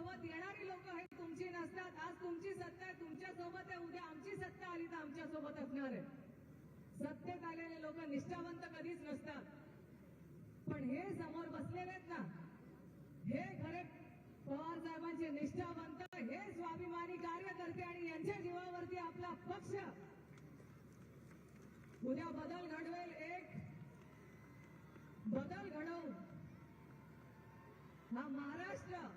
सोबत येणारी लोक हे तुमची नसतात. आज तुमची सत्ता आहे तुमच्यासोबत आहे उद्या आमची सत्ता आली तर आमच्यासोबत असणार आहे. सत्तेत आलेले लोक निष्ठावंत कधीच नसतात. पण हे समोर बसलेले आहेत ना हे खरे पवार साहेबांचे निष्ठावंत हे स्वाभिमानी कार्यकर्ते आणि यांच्या जीवावरती आपला पक्ष. उद्या बदल घडवेल एक बदल घडवून हा महाराष्ट्र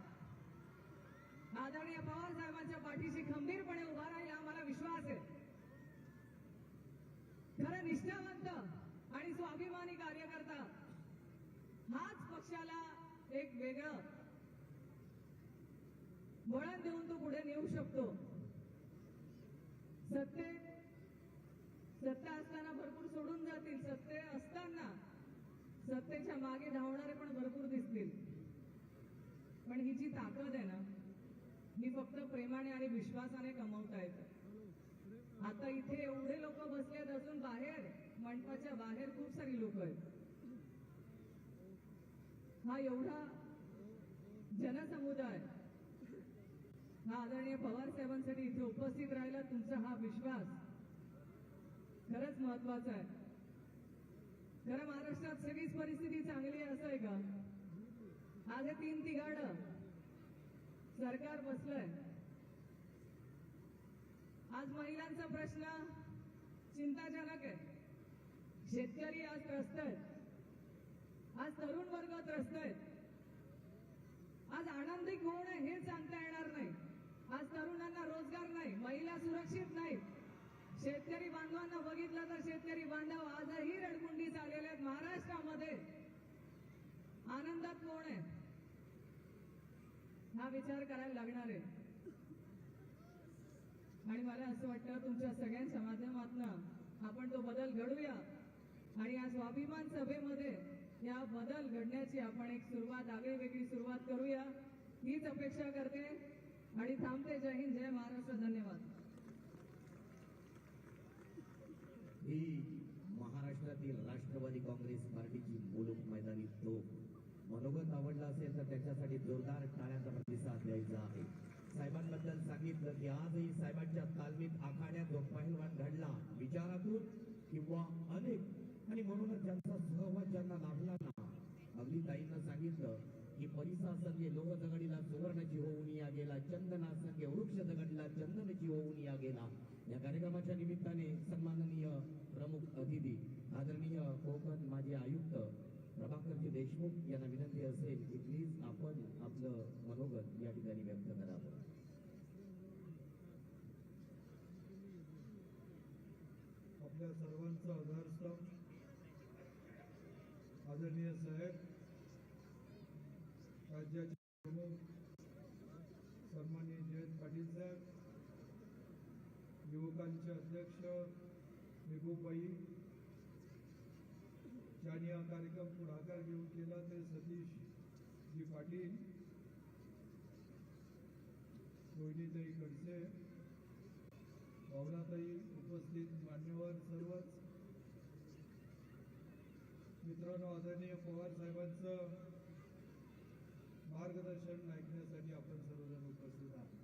आदरणीय पवार साहेबांच्या पाठीशी खंबीरपणे उभा राहील हा मला विश्वास आहे. खरं निष्ठावंत आणि स्वाभिमानी कार्यकर्ता हाच पक्षाला एक वेगळं वळण देऊन तो पुढे नेऊ शकतो. सत्तेत सत्ता असताना भरपूर सोडून जातील. सत्ते असताना सत्तेच्या मागे धावणारे पण भरपूर दिसतील. पण ही जी ताकद आहे ना. ही फक्त प्रेमाने आणि विश्वासाने कमवता येतं. आता इथे एवढे लोक बसलेत अजून बाहेर मंडपाच्या बाहेर खूप सारी लोक आहेत. हा एवढा जनसमुदाय हा आदरणीय पवार साहेबांसाठी इथे उपस्थित राहिला तुमचा हा विश्वास खरंच महत्त्वाचा आहे. खरं महाराष्ट्रात सगळीच परिस्थिती चांगली आहे असं आहे का? आज हे तीन तिघाड. सरकार बसलंय. आज महिलांचा प्रश्न चिंताजनक आहे. शेतकरी आज त्रस्त आहेत. आज तरुण वर्ग त्रस्त आहेत. आज आनंदी होणं आहे हे सांगता येणार नाही. आज तरुणांना रोजगार नाही महिला सुरक्षित नाही शेतकरी बांधवांना बघितलं तर शेतकरी बांधव आजही रडकुंडी चाललेले आहेत महाराष्ट्रामध्ये. आनंदात कोण आहे? हा विचार करायला लागणार आहे. आणि मला असं वाटतं तुमच्या सगळ्यांच्या माध्यमातून आपण तो बदल घडूया आणि या स्वाभिमान सभेमध्ये या बदल घडण्याची आपण एक सुरुवात आगळी वेगळी सुरुवात करूया. हीच अपेक्षा करते. आणि थांबते. जय हिंद जय महाराष्ट्र. धन्यवाद. ही महाराष्ट्रातील राष्ट्रवादी काँग्रेस पार्टीची मुलूक मैदानी तोफ. मनोगत आवडला असेल तर त्यांच्यासाठी जोरदार टाळ्यांचा प्रतिसाद द्यायचा आहे. साहेबांबद्दल सांगितलं की आजही साहेबांच्या तालमीत आखाड्यात जो पहिलवान घडला विचारातून किंवा अनेक आणि म्हणूनच ज्यांचा सहवास ज्यांना लाभला ना अगदी ताईंना सांगितलं की परिसा संगे लोह दगडीला सुवर्णची होऊन या गेला चंदना संगे वृक्ष दगडीला चंदनाची होऊन या गेला. या कार्यक्रमाच्या निमित्ताने सन्माननीय प्रमुख अतिथी आदरणीय कोकण माजी आयुक्त प्रभाकरजी देशमुख यांना विनंती असेल की प्लीज आपण आपलं मनोगत या ठिकाणी व्यक्त करावं आपल्या सर्वांचा आधारस्तंभ आदरणीय साहेब राज्याचे प्रमुख सन्माननीय जयंत पाटील साहेब युवकांचे अध्यक्ष मेहबूबाई ज्यांनी हा कार्यक्रम पुढाकार घेऊन केला ते सतीश जी पाटील रोहिणीताई खडसे भावनाताई उपस्थित मान्यवर सर्वच. मित्रांनो आदरणीय पवार साहेबांचं मार्गदर्शन ऐकण्यासाठी आपण सर्वजण उपस्थित आहोत.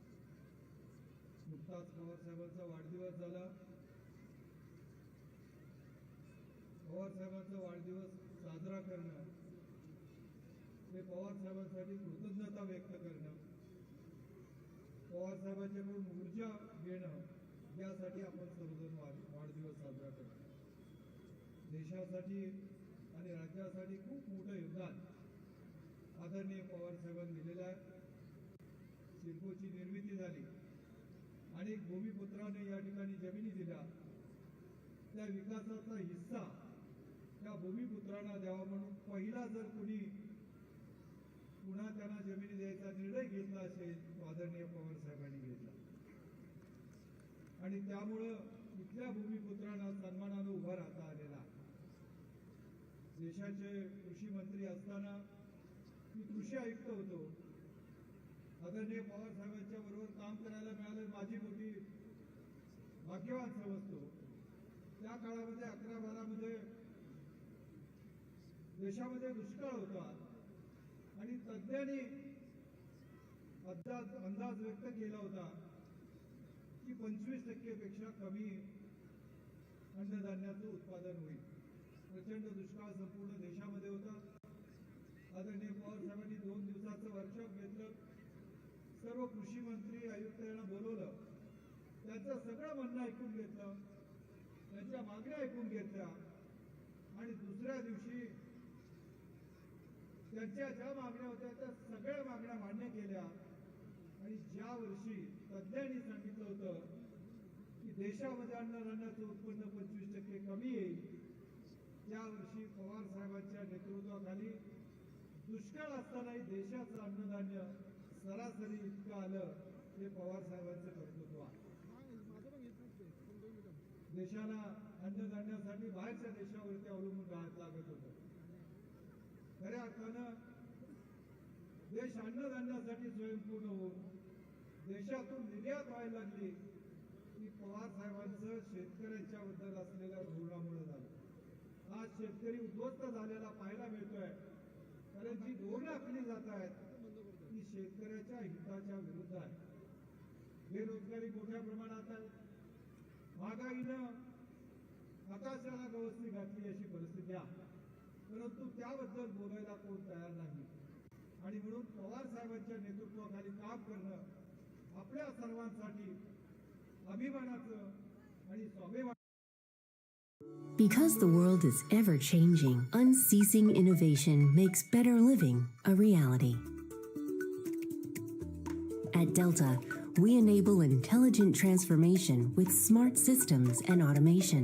नुकताच पवार साहेबांचा वाढदिवस झाला. पवार साहेबांचा वाढदिवस साजरा करणं ते पवार साहेबांसाठी कृतज्ञता व्यक्त करणं पवार म्हणून ऊर्जा घेणं यासाठी आपण सर्वजण वाढदिवस साजरा करतो देशासाठी आणि राज्यासाठी खूप मोठं योगदान आदरणीय पवारसाहेबांनी दिलेलं आहे. सिडकोची निर्मिती झाली. अनेक भूमिपुत्राने या ठिकाणी जमिनी दिल्या. त्या विकासाचा हिस्सा त्या भूमिपुत्रांना द्यावा म्हणून पहिला जर कुणी पुन्हा त्यांना जमिनी द्यायचा निर्णय घेतला असेल आदरणीय पवार साहेबांनी घेतला. आणि त्यामुळं इथल्या भूमिपुत्रांना सन्मानानं उभा राहता आलेला देशाचे कृषी मंत्री असताना मी कृषी आयुक्त होतो. आदरणीय पवार साहेबांच्या बरोबर काम करायला मिळालं माझी मोठी भाग्यवान समजतो. त्या काळामध्ये अकरा बारामध्ये देशामध्ये दुष्काळ होता. आणि तज्ज्ञांनी अंदाज अंदाज व्यक्त केला होता की पंचवीस टक्केपेक्षा कमी अन्नधान्याचं उत्पादन होईल. प्रचंड दुष्काळ संपूर्ण देशामध्ये होता. आदरणीय पवार साहेबांनी दोन दिवसाचं वर्कशॉप घेतलं. सर्व कृषी मंत्री आयुक्त यांना बोलवलं. त्यांचं सगळं म्हणणं ऐकून घेतलं. त्यांच्या मागण्या ऐकून घेतल्या. आणि दुसऱ्या दिवशी त्यांच्या ज्या मागण्या होत्या त्या सगळ्या मागण्या मान्य केल्या. आणि ज्या वर्षी तज्ज्ञांनी सांगितलं होतं की देशामध्ये अन्नधान्याचं उत्पन्न पंचवीस टक्के कमी येईल त्या वर्षी पवार साहेबांच्या नेतृत्वाखाली दुष्काळ असतानाही देशाचं अन्नधान्य सरासरी इतकं आलं हे पवार साहेबांचं कर्तृत्व आहे. देशाला अन्नधान्यासाठी बाहेरच्या देशावरती अवलंबून राहत लागत होतं. खऱ्या अर्थानं देश अन्नधान्यासाठी स्वयंपूर्ण होऊन देशातून निर्यात व्हायला लागली की पवार साहेबांचं शेतकऱ्यांच्या बद्दल असलेल्या धोरणामुळे झालं. आज शेतकरी उद्ध्वस्त झालेला पाहायला मिळतोय. कारण जी धोरणं आखली जात आहेत. ती शेतकऱ्याच्या हिताच्या विरुद्ध आहे. बेरोजगारी मोठ्या प्रमाणात आहे. महागाईनं आकाशाला गवसणी घातली अशी परिस्थिती आहे. परंतु त्याबद्दल बोलायला कोण तयार नाही आणि म्हणून पवार साहेबांच्या नेतृत्वाखाली काम करणं आपल्या सर्वांसाठी अभिमानाचं आणि स्वाभिमान Because the world is ever changing, unceasing innovation makes better living a reality. At Delta, we enable intelligent transformation with smart systems and automation.